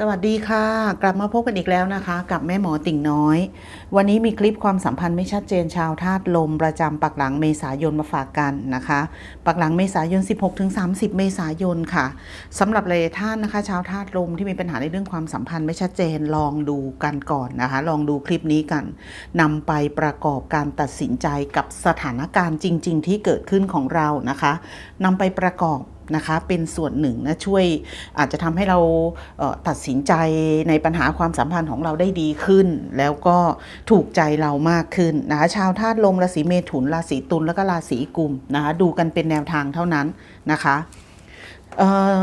สวัสดีค่ะ กลับมาพบกันอีกแล้วนะคะ กับแม่หมอติ่งน้อย วันนี้มีคลิปความสัมพันธ์ไม่ชัดเจนชาวธาตุลม ประจำปักหลังเมษายนมาฝากกันนะคะ ปักหลังเมษายน 16-30 เมษายนค่ะสำหรับหลายท่านนะคะ ชาวธาตุลมที่มีปัญหาในเรื่องความสัมพันธ์ไม่ชัดเจนลองดูกันก่อนนะคะ ลองดูคลิปนี้กันนำไปประกอบการตัดสินใจกับสถานการณ์จริง ๆ ที่เกิดขึ้นของเรานะคะนำไปประกอบ นะคะ เป็นส่วนหนึ่งนะช่วยอาจจะทำให้เราเตัดสินใจในปัญหาความสัมพันธ์ของเราได้ดีขึ้น แล้วก็ถูกใจเรามากขึ้นนะคะชาวธาตุลมราศีเมถุนราศีตุลแล้วก็ราศีกุมนะคะดูกันเป็นแนวทางเท่านั้นนะคะเอ่อ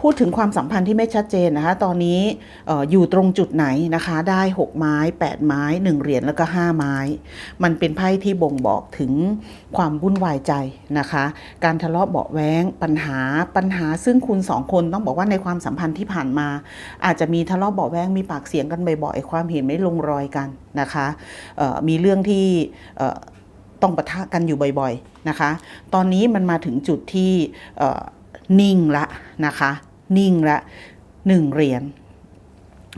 พูดถึงความสัมพันธ์ที่ไม่ชัดเจนนะคะ ตอนนี้อออยู่ตรงจุดไหนนะคะ ได้ 6 ไม้ 8 ไม้ 1 เหรียญแล้วก็ 5 ไม้ มันเป็นไพ่ที่บ่งบอกถึงความวุ่นวายใจนะคะ การทะเลาะเบาแว้งปัญหาปัญหาซึ่งคุณสองคนต้องบอกว่าในความสัมพันธ์ที่ผ่านมา อาจจะมีทะเลาะเบาแว้งมีปากเสียงกันบ่อยๆความเห็นไม่ลงรอยกันนะคะมีเรื่องที่ต้องปะทะกันอยู่บ่อยๆนะคะ ตอนนี้มันมาถึงจุดที่นิ่งละนะคะ นิ่งละหนึ่งเหรียญ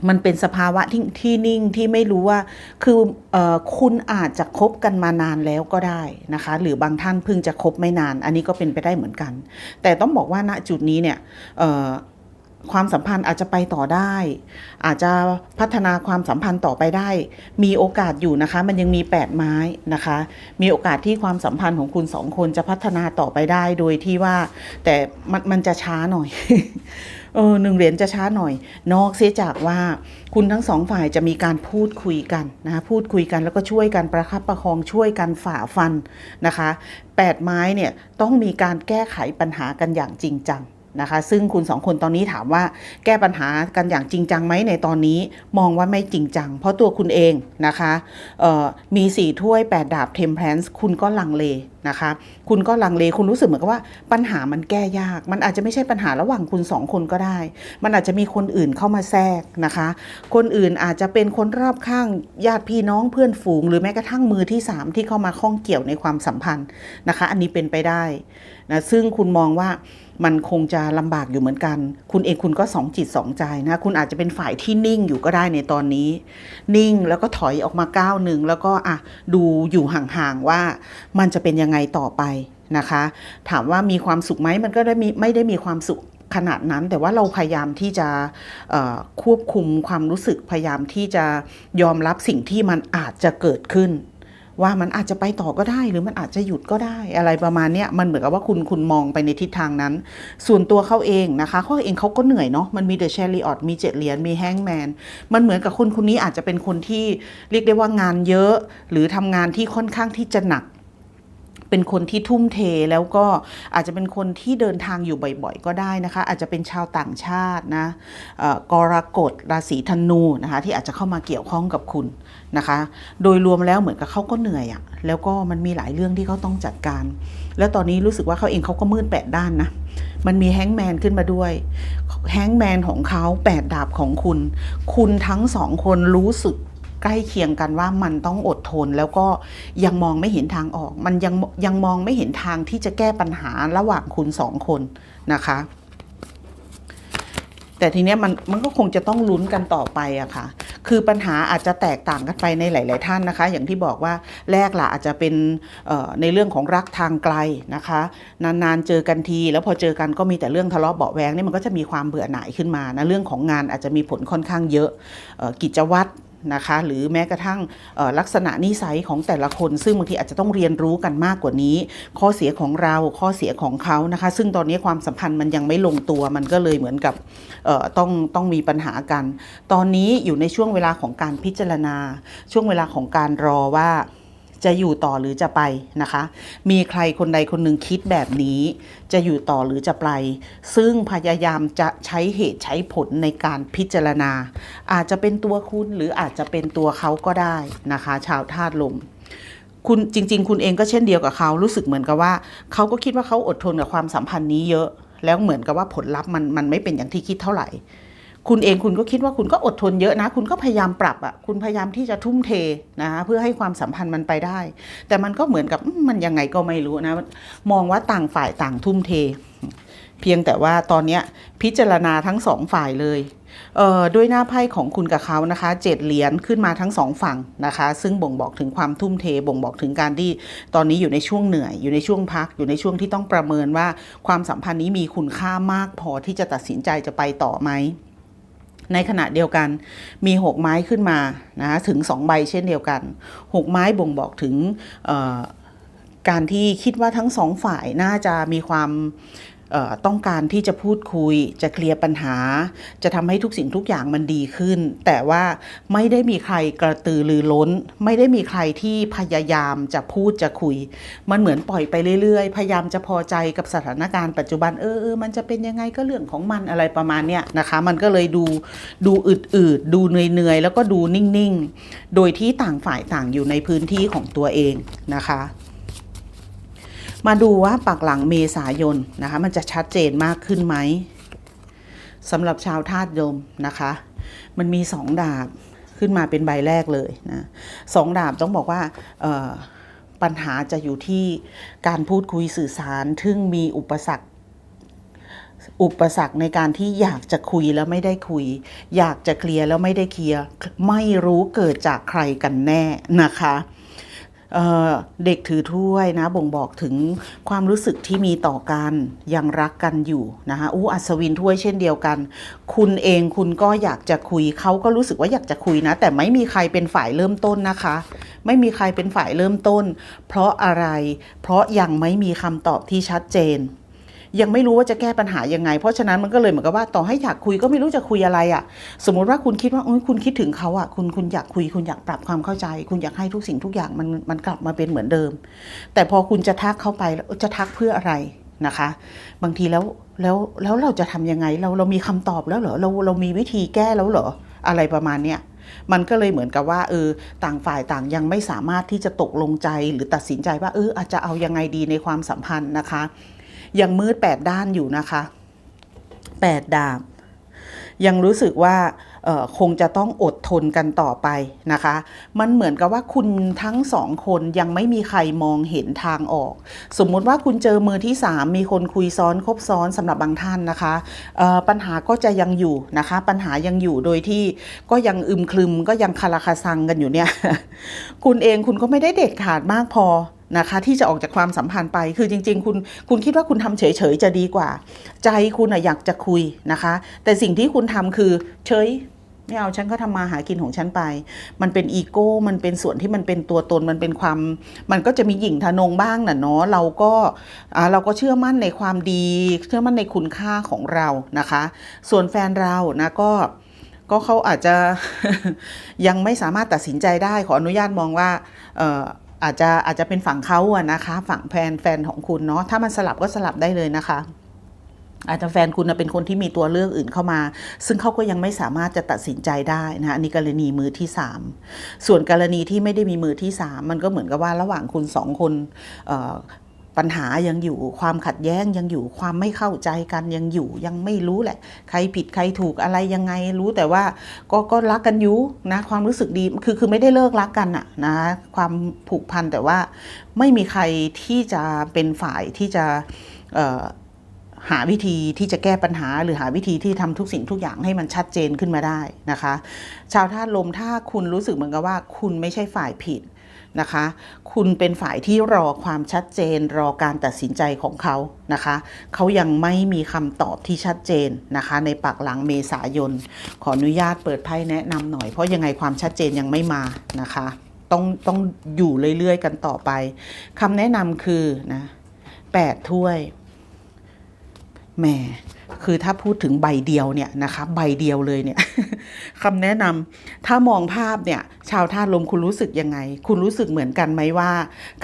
มันเป็นสภาวะที่ที่นิ่งที่ไม่รู้ว่าคือออคุณอาจจะคบกันมานานแล้วก็ได้นะคะ หรือบางท่านเพิ่งจะคบไม่นาน อันนี้ก็เป็นไปได้เหมือนกัน แต่ต้องบอกว่าณจุดนี้เนี่ย ความสัมพันธ์อาจจะไปต่อได้ อาจจะพัฒนาความสัมพันธ์ต่อไปได้ มีโอกาสอยู่นะคะ มันยังมี 8 ไม้นะคะ มีโอกาสที่ความสัมพันธ์ของคุณสองคนจะพัฒนาต่อไปได้โดยที่ว่า แต่มันมันจะช้าหน่อยเออหนึ่งเหรียญจะช้าหน่อย นอกเสียจากว่าคุณทั้งสองฝ่ายจะมีการพูดคุยกันนะคะพูดคุยกันแล้วก็ช่วยกันประคับประคองช่วยกันฝ่าฟันนะคะแปดไม้เนี่ยต้องมีการแก้ไขปัญหากันอย่างจริงจัง นะคะ ซึ่งคุณสองคนตอนนี้ถามว่าแก้ปัญหากันอย่างจริงจังไหมในตอนนี้มองว่าไม่จริงจัง เพราะตัวคุณเองนะคะมีสี่ถ้วยแปดดาบเทมเพลนส์คุณก็ลังเลนะคะ คุณก็ลังเลคุณรู้สึกเหมือนกับว่าปัญหามันแก้ยาก มันอาจจะไม่ใช่ปัญหาระหว่างคุณสองคนก็ได้ มันอาจจะมีคนอื่นเข้ามาแทรกนะคะ คนอื่นอาจจะเป็นคนรอบข้างญาติพี่น้องเพื่อนฝูง หรือแม้กระทั่งมือที่สามที่เข้ามาข้องเกี่ยวในความสัมพันธ์นะคะ อันนี้เป็นไปได้นะซึ่งคุณมองว่า มันคงจะลำบากอยู่เหมือนกัน คุณเองคุณก็สองจิตสองใจนะคุณอาจจะเป็นฝ่ายที่นิ่งอยู่ก็ได้ในตอนนี้ นิ่งแล้วก็ถอยออกมาก้าวหนึ่งแล้วก็อะดูอยู่ห่างๆว่ามันจะเป็นยังไงต่อไปนะคะ ถามว่ามีความสุขไหมมันก็ได้มีไม่ได้มีความสุขขนาดนั้นแต่ว่าเราพยายามที่จะควบคุมความรู้สึกพยายามที่จะยอมรับสิ่งที่มันอาจจะเกิดขึ้น ว่ามันอาจจะไปต่อก็ได้ หรือมันอาจจะหยุดก็ได้อะไรประมาณนี้มันเหมือนกับว่าคุณคุณมองไปในทิศทางนั้น ส่วนตัวเขาเองนะคะเขาเองเขาก็เหนื่อยเนาะมันมีเดอะเชลลีออดมีเจ็ดเหรียญมีแฮงแมนมันเหมือนกับคนคนนี้อาจจะเป็นคนที่เรียกได้ว่างานเยอะ หรือทำงานที่ค่อนข้างที่จะหนัก เป็นคนที่ทุ่มเทแล้วก็อาจจะเป็นคนที่เดินทางอยู่บ่อยๆ ก็ได้นะคะ อาจจะเป็นชาวต่างชาตินะกรกฎราศีธนูนะคะที่อาจจะเข้ามาเกี่ยวข้องกับคุณนะคะ โดยรวมแล้วเหมือนกับเขาก็เหนื่อยอะแล้วก็มันมีหลายเรื่องที่เขาต้องจัดการ แล้วตอนนี้รู้สึกว่าเขาเองเขาก็มืดแปดด้านนะมันมีแฮงแมนขึ้นมาด้วยแฮงแมนของเขาแปดดาบของคุณ คุณทั้งสองคนรู้สึก ใกล้เคียงกันว่ามันต้องอดทนแล้วก็ยังมองไม่เห็นทางออก มันยังยังมองไม่เห็นทางที่จะแก้ปัญหาระหว่างคุณสองคนนะคะ แต่ทีเนี้ยมันมันก็คงจะต้องลุ้นกันต่อไปอะค่ะ คือปัญหาอาจจะแตกต่างกันไปในหลาย ๆ ท่านนะคะ อย่างที่บอกว่าแรกล่ะอาจจะเป็นในเรื่องของรักทางไกลนะคะ นาน ๆ เจอกันที แล้วพอเจอกันก็มีแต่เรื่องทะเลาะเบาแวงนี่มันก็จะมีความเบื่อหน่ายขึ้นมานะเรื่องของงานอาจจะมีผลค่อนข้างเยอะออกิจวัตร นะคะหรือแม้กระทั่งลักษณะนิสัยของแต่ละคน ซึ่งบางทีอาจจะต้องเรียนรู้กันมากกว่านี้ ข้อเสียของเราข้อเสียของเขานะคะ ซึ่งตอนนี้ความสัมพันธ์มันยังไม่ลงตัวมันก็เลยเหมือนกับต้องต้องมีปัญหากัน ตอนนี้อยู่ในช่วงเวลาของการพิจารณา ช่วงเวลาของการรอว่า จะอยู่ต่อหรือจะไปนะคะ มีใครคนใดคนหนึ่งคิดแบบนี้ จะอยู่ต่อหรือจะไป ซึ่งพยายามจะใช้เหตุใช้ผลในการพิจารณา อาจจะเป็นตัวคุณหรืออาจจะเป็นตัวเขาก็ได้นะคะ ชาวธาตุลมคุณจริง ๆ คุณเองก็เช่นเดียวกับเขารู้สึกเหมือนกับว่า เขาก็คิดว่าเขาอดทนกับความสัมพันธ์นี้เยอะ แล้วเหมือนกับว่าผลลัพธ์มันมันไม่เป็นอย่างที่คิดเท่าไหร่ คุณเองคุณก็คิดว่าคุณก็อดทนเยอะนะ คุณก็พยายามปรับอะคุณพยายามที่จะทุ่มเทนะคะเพื่อให้ความสัมพันธ์มันไปได้ แต่มันก็เหมือนกับมันยังไงก็ไม่รู้นะ มองว่าต่างฝ่ายต่างทุ่มเท เพียงแต่ว่าตอนเนี้พิจารณาทั้งสองฝ่ายเลยเอ่อด้วยหน้าไพ่ของคุณกับเขานะคะเจ็ดเหรียญขึ้นมาทั้งสองฝั่งนะคะ ซึ่งบ่งบอกถึงความทุ่มเท บ่งบอกถึงการที่ตอนนี้อยู่ในช่วงเหนื่อย อยู่ในช่วงพัก อยู่ในช่วงที่ต้องประเมินว่าความสัมพันธ์นี้มีคุณค่ามากพอที่จะตัดสินใจจะไปต่อไหม ในขณะเดียวกันมีหกไม้ขึ้นมานะถึงสองใบเช่นเดียวกันหกไม้บ่งบอกถึงการที่คิดว่าทั้งสองฝ่ายน่าจะมีความ ต้องการที่จะพูดคุย จะเคลียร์ปัญหา จะทำให้ทุกสิ่งทุกอย่างมันดีขึ้น แต่ว่าไม่ได้มีใครกระตือรือร้น ไม่ได้มีใครที่พยายามจะพูดจะคุย มันเหมือนปล่อยไปเรื่อยๆ พยายามจะพอใจกับสถานการณ์ปัจจุบันเออเออมันจะเป็นยังไงก็เรื่องของมันอะไรประมาณเนี้ยนะคะ มันก็เลยดูดูอืดๆดูเหนื่อยๆแล้วก็ดูนิ่งๆ โดยที่ต่างฝ่ายต่างอยู่ในพื้นที่ของตัวเองนะคะ มาดูว่าปักหลังเมษายนนะคะมันจะชัดเจนมากขึ้นไหมสำหรับชาวธาตุลมนะคะ มันมีสองดาบขึ้นมาเป็นใบแรกเลยนะสองดาบต้องบอกว่าปัญหาจะอยู่ที่การพูดคุยสื่อสารซึ่งมีอุปสรรคอุปสรรคในการที่อยากจะคุยแล้วไม่ได้คุย อยากจะเคลียร์แล้วไม่ได้เคลียร์ไม่รู้เกิดจากใครกันแน่นะคะ เเด็กถือถ้วยนะบ่งบอกถึงความรู้สึกที่มีต่อกันยังรักกันอยู่นะคะอู้อัศวินถ้วยเช่นเดียวกัน คุณเองคุณก็อยากจะคุยเขาก็รู้สึกว่าอยากจะคุยนะ แต่ไม่มีใครเป็นฝ่ายเริ่มต้นนะคะ ไม่มีใครเป็นฝ่ายเริ่มต้น เพราะอะไร เพราะยังไม่มีคำตอบที่ชัดเจน ยังไม่รู้ว่าจะแก้ปัญหายังไง เพราะฉะนั้นมันก็เลยเหมือนกับว่าต่อให้อยากคุยก็ไม่รู้จะคุยอะไรอะ่ะ สมมติว่าคุณคิดว่าคุณคิดถึงเขาอะ่ะคุณคุณอยากคุย คุณอยากปรับความเข้าใจ คุณอยากให้ทุกสิ่งทุกอย่างมันมันกลับมาเป็นเหมือนเดิม แต่พอคุณจะทักเข้าไปแล้วจะทักเพื่ออะไรนะคะ บางทีแล้วแล้วแล้วเราจะทำยังไงเราเรามีคำตอบแล้วเหรอเราเรามีวิธีแก้แล้วเหรออะไรประมาณเนี้ยมันก็เลยเหมือนกับว่าเออต่างฝ่ายต่างยังไม่สามารถที่จะตกลงใจหรือตัดสินใจว่าเอออาจจะเอายังไงดีในความสัมพันธ์นะคะ ยังมืดแปดด้านอยู่นะคะแปดดาบ ยังรู้สึกว่าคงจะต้องอดทนกันต่อไปนะคะ มันเหมือนกับว่าคุณทั้งสองคนยังไม่มีใครมองเห็นทางออก สมมุติว่าคุณเจอมือที่สามมีคนคุยซ้อนคบซ้อนสำหรับบางท่านนะคะปัญหาก็จะยังอยู่นะคะ ปัญหายังอยู่โดยที่ก็ยังอึมครึมก็ยังคาราคาซังกันอยู่เนี่ย คุณเองคุณก็ไม่ได้เด็ดขาดมากพอ นะคะที่จะออกจากความสัมพันธ์ไป คือจริง ๆ คุณคุณคิดว่าคุณทำเฉยๆจะดีกว่า ใจคุณอะอยากจะคุยนะคะ แต่สิ่งที่คุณทำคือเฉยไม่เอาฉันก็ทำมาหากินของฉันไป มันเป็นอีโก้ มันเป็นส่วนที่มันเป็นตัวตน มันเป็นความ มันก็จะมีหยิ่งทะนงบ้างน่ะเนาะ เราก็อ่าเราก็เชื่อมั่นในความดี เชื่อมั่นในคุณค่าของเรานะคะ ส่วนแฟนเรานะก็ ก็เขาอาจจะยังไม่สามารถตัดสินใจได้ ขออนุญาตมองว่า อาจจะอาจจะเป็นฝั่งเขาอะนะคะ ฝั่งแฟนแฟนของคุณเนาะถ้ามันสลับก็สลับได้เลยนะคะ อาจจะแฟนคุณเป็นคนที่มีตัวเลือกอื่นเข้ามา ซึ่งเขาก็ยังไม่สามารถจะตัดสินใจได้นะอันนี้กรณีมือที่สามส่วนกรณีที่ไม่ได้มีมือที่สามมันก็เหมือนกับว่าระหว่างคุณสองคน ปัญหายังอยู่ ความขัดแย้งยังอยู่ ความไม่เข้าใจกันยังอยู่ ยังไม่รู้แหละ ใครผิดใครถูกอะไรยังไงรู้แต่ว่าก็ก็รักกันอยู่นะความรู้สึกดีคือคือไม่ได้เลิกรักกันอะนะความผูกพันแต่ว่าไม่มีใครที่จะเป็นฝ่ายที่จะหาวิธีที่จะแก้ปัญหา หรือหาวิธีที่ทำทุกสิ่งทุกอย่างให้มันชัดเจนขึ้นมาได้นะคะ ชาวธาตุลมถ้าคุณรู้สึกเหมือนกับว่า คุณไม่ใช่ฝ่ายผิด นะคะ คุณเป็นฝ่ายที่รอความชัดเจน รอการตัดสินใจของเขานะคะ เขายังไม่มีคำตอบที่ชัดเจนนะคะ ในปักหลังเมษายน ขออนุญาตเปิดไพ่แนะนำหน่อย เพราะยังไงความชัดเจนยังไม่มานะคะ ต้องต้องอยู่เรื่อยๆกันต่อไปคำแนะนำคือนะแปดถ้วยแหม คือถ้าพูดถึงใบเดียวเนี่ยนะคะใบเดียวเลยเนี่ยคำแนะนำถ้ามองภาพเนี่ยชาวธาตุลมคุณรู้สึกยังไง คุณรู้สึกเหมือนกันไหมว่า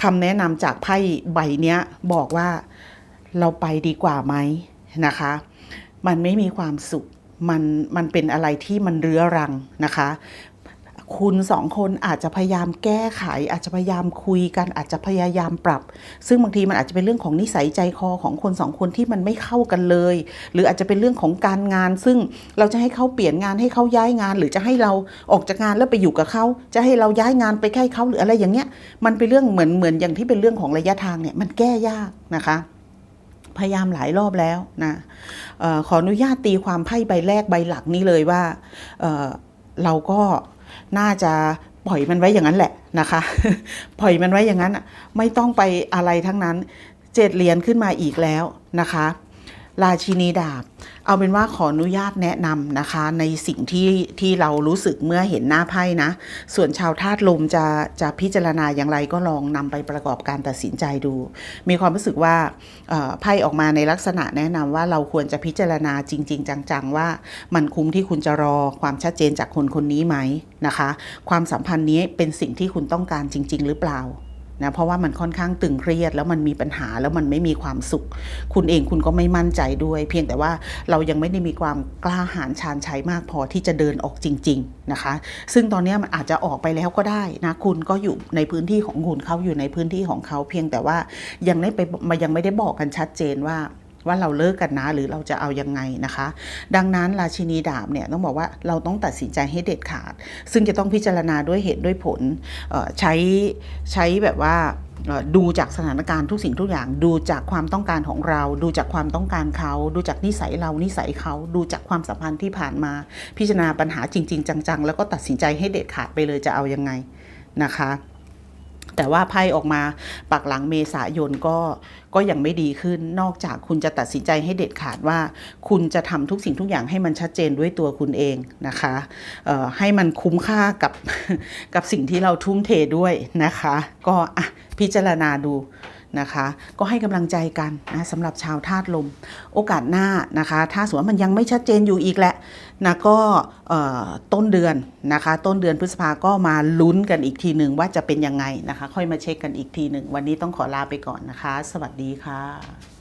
คำแนะนำจากไพ่ใบเนี้ยบอกว่าเราไปดีกว่าไหมนะคะ มันไม่มีความสุขมันมันเป็นอะไรที่มันเรื้อรังนะคะ คุณสองคนอาจจะพยายามแก้ไข อาจจะพยายามคุยกันอาจจะพยายามปรับ ซึ่งบางทีมันอาจจะเป็นเรื่องของนิสัยใจคอของคนสองคนที่มันไม่เข้ากันเลย หรืออาจจะเป็นเรื่องของการงาน ซึ่งเราจะให้เขาเปลี่ยนงานให้เขาย้ายงาน หรือจะให้เราออกจากงานแล้วไปอยู่กับเขาจะให้เราย้ายงานไปใกล้เขาหรืออะไรอย่างเงี้ย มันเป็นเรื่องเหมือนเหมือนอย่างที่เป็นเรื่องของระยะทางเนี่ยมันแก้ยากนะคะพยายามหลายรอบแล้วนะออขออนุญาตตีความไพ่ใบแรกใบหลักนี้เลยว่าเเราก็ น่าจะปล่อยมันไว้อย่างนั้นแหละนะคะ ปล่อยมันไว้อย่างนั้นไม่ต้องไปอะไรทั้งนั้นเจ็ดเหรียญขึ้นมาอีกแล้วนะคะ ราชินีดาบ เอาเป็นว่าขออนุญาตแนะนำนะคะ ในสิ่งที่ที่เรารู้สึกเมื่อเห็นหน้าไพ่นะ ส่วนชาวธาตุลมจะจะพิจารณาอย่างไรก็ลองนำไปประกอบการตัดสินใจดู มีความรู้สึกว่าไพ่ออกมาในลักษณะแนะนำว่าเราควรจะพิจารณาจริง ๆ จัง ๆ ว่ามันคุ้มที่คุณจะรอความชัดเจนจากคนคนนี้ไหมนะคะ ความสัมพันธ์นี้เป็นสิ่งที่คุณต้องการจริง ๆ หรือเปล่า นะเพราะว่ามันค่อนข้างตึงเครียด แล้วมันมีปัญหาแล้วมันไม่มีความสุข คุณเองคุณก็ไม่มั่นใจด้วย เพียงแต่ว่าเรายังไม่ได้มีความกล้าหาญชาญชัยมากพอที่จะเดินออกจริง ๆนะคะ ซึ่งตอนนี้มันอาจจะออกไปแล้วก็ได้นะคุณก็อยู่ในพื้นที่ของคุณเขาอยู่ในพื้นที่ของเขา เพียงแต่ว่ายังไม่ไปมายังไม่ได้บอกกันชัดเจนว่า ว่าเราเลิกกันนะหรือเราจะเอายังไงนะคะ ดังนั้นราชินีดาบเนี่ยต้องบอกว่าเราต้องตัดสินใจให้เด็ดขาด ซึ่งจะต้องพิจารณาด้วยเหตุด้วยผลใช้ใช้แบบว่าดูจากสถานการณ์ทุกสิ่งทุกอย่าง ดูจากความต้องการของเรา ดูจากความต้องการเขา ดูจากนิสัยเรานิสัยเขาดูจากความสัมพันธ์ที่ผ่านมา พิจารณาปัญหาจริง ๆ จัง ๆ แล้วก็ตัดสินใจให้เด็ดขาดไปเลยจะเอายังไงนะคะ แต่ว่าไพ่ออกมาปักหลังเมษายนก็ก็ยังไม่ดีขึ้นนอกจากคุณจะตัดสินใจให้เด็ดขาดว่า คุณจะทำทุกสิ่งทุกอย่างให้มันชัดเจนด้วยตัวคุณเองนะคะให้มันคุ้มค่ากับกับสิ่งที่เราทุ่มเทด้วยนะคะ ก็อะพิจารณาดู นะคะ ก็ให้กำลังใจกันนะสำหรับชาวธาตุลม โอกาสหน้านะคะ ถ้าสมมติว่ามันยังไม่ชัดเจนอยู่อีกแหละนะก็ต้นเดือนนะคะ ต้นเดือนพฤษภาก็มาลุ้นกันอีกทีหนึ่งว่าจะเป็นยังไงนะคะ ค่อยมาเช็คกันอีกทีหนึ่งวันนี้ต้องขอลาไปก่อนนะคะ สวัสดีค่ะ